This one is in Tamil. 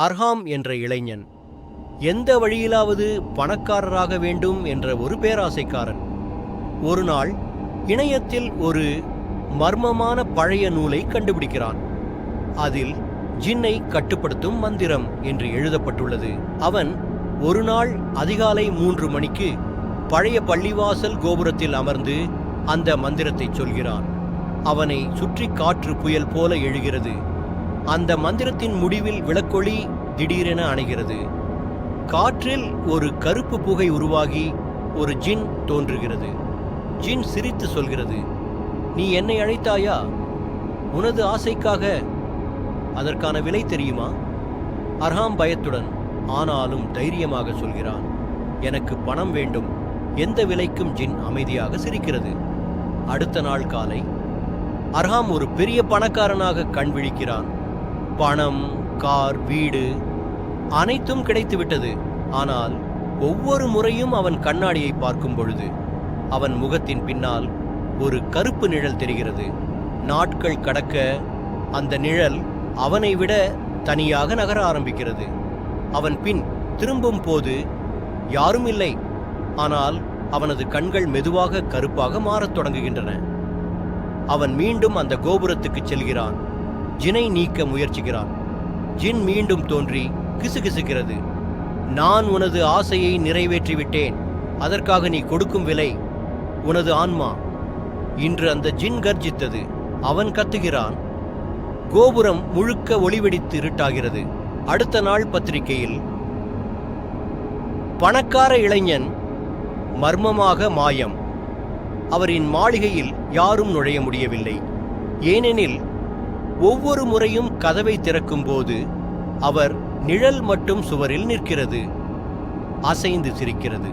அர்ஹாம் என்ற இளைஞன். எந்த வழியிலாவது பணக்காரராக வேண்டும் என்ற ஒரு பேராசைக்காரன். ஒரு நாள் இணையத்தில் ஒரு மர்மமான பழைய நூலை கண்டுபிடிக்கிறான். அதில் ஜின்னை கட்டுப்படுத்தும் மந்திரம் என்று எழுதப்பட்டுள்ளது. அவன் ஒரு நாள் அதிகாலை மூன்று மணிக்கு பழைய பள்ளிவாசல் கோபுரத்தில் அமர்ந்து அந்த மந்திரத்தை சொல்கிறான். அவனை சுற்றி காற்று புயல் போல எழுகிறது. அந்த மந்திரத்தின் முடிவில் விளக்கொளி திடீரென அணைகிறது. காற்றில் ஒரு கருப்பு புகை உருவாகி ஒரு ஜின் தோன்றுகிறது. ஜின் சிரித்து சொல்கிறது நீ என்னை அழைத்தாயா? உனது ஆசைக்காக அதற்கான விலை தெரியுமா? அர்ஹாம் பயத்துடன் ஆனாலும் தைரியமாக சொல்கிறான் எனக்கு பணம் வேண்டும் எந்த விலைக்கும் ஜின் அமைதியாக சிரிக்கிறது. அடுத்த நாள் காலை அர்ஹாம் ஒரு பெரிய பணக்காரனாக கண் விழிக்கிறான். பணம் கார் வீடு அனைத்தும் கிடைத்துவிட்டது. ஆனால் ஒவ்வொரு முறையும் அவன் கண்ணாடியை பார்க்கும் பொழுது அவன் முகத்தின் பின்னால் ஒரு கருப்பு நிழல் தெரிகிறது. நாட்கள் கடக்க அந்த நிழல் அவனை விட தனியாக நகர ஆரம்பிக்கிறது. அவன் பின் திரும்பும் போது யாரும் இல்லை. ஆனால் அவனது கண்கள் மெதுவாக கருப்பாக மாறத் தொடங்குகின்றன. அவன் மீண்டும் அந்த கோபுரத்துக்கு செல்கிறான். ஜினை நீக்க முயற்சிக்கிறான். ஜின் மீண்டும் தோன்றி கிசுகிசுக்கிறது. நான் உனது ஆசையை நிறைவேற்றிவிட்டேன். அதற்காக நீ கொடுக்கும் விலை உனது ஆன்மா. இன்று அந்த ஜின் கர்ஜித்தது. அவன் கத்துகிறான். கோபுரம் முழுக்க ஒளிவெடித்து இருட்டாகிறது. அடுத்த நாள் பத்திரிகையில் பணக்கார இளைஞன் மர்மமாக மாயம். அவரின் மாளிகையில் யாரும் நுழைய முடியவில்லை. ஏனெனில் ஒவ்வொரு முறையும் கதவை திறக்கும்போது அவர் நிழல் மட்டும் சுவரில் நிற்கிறது அசைந்து சிரிக்கிறது.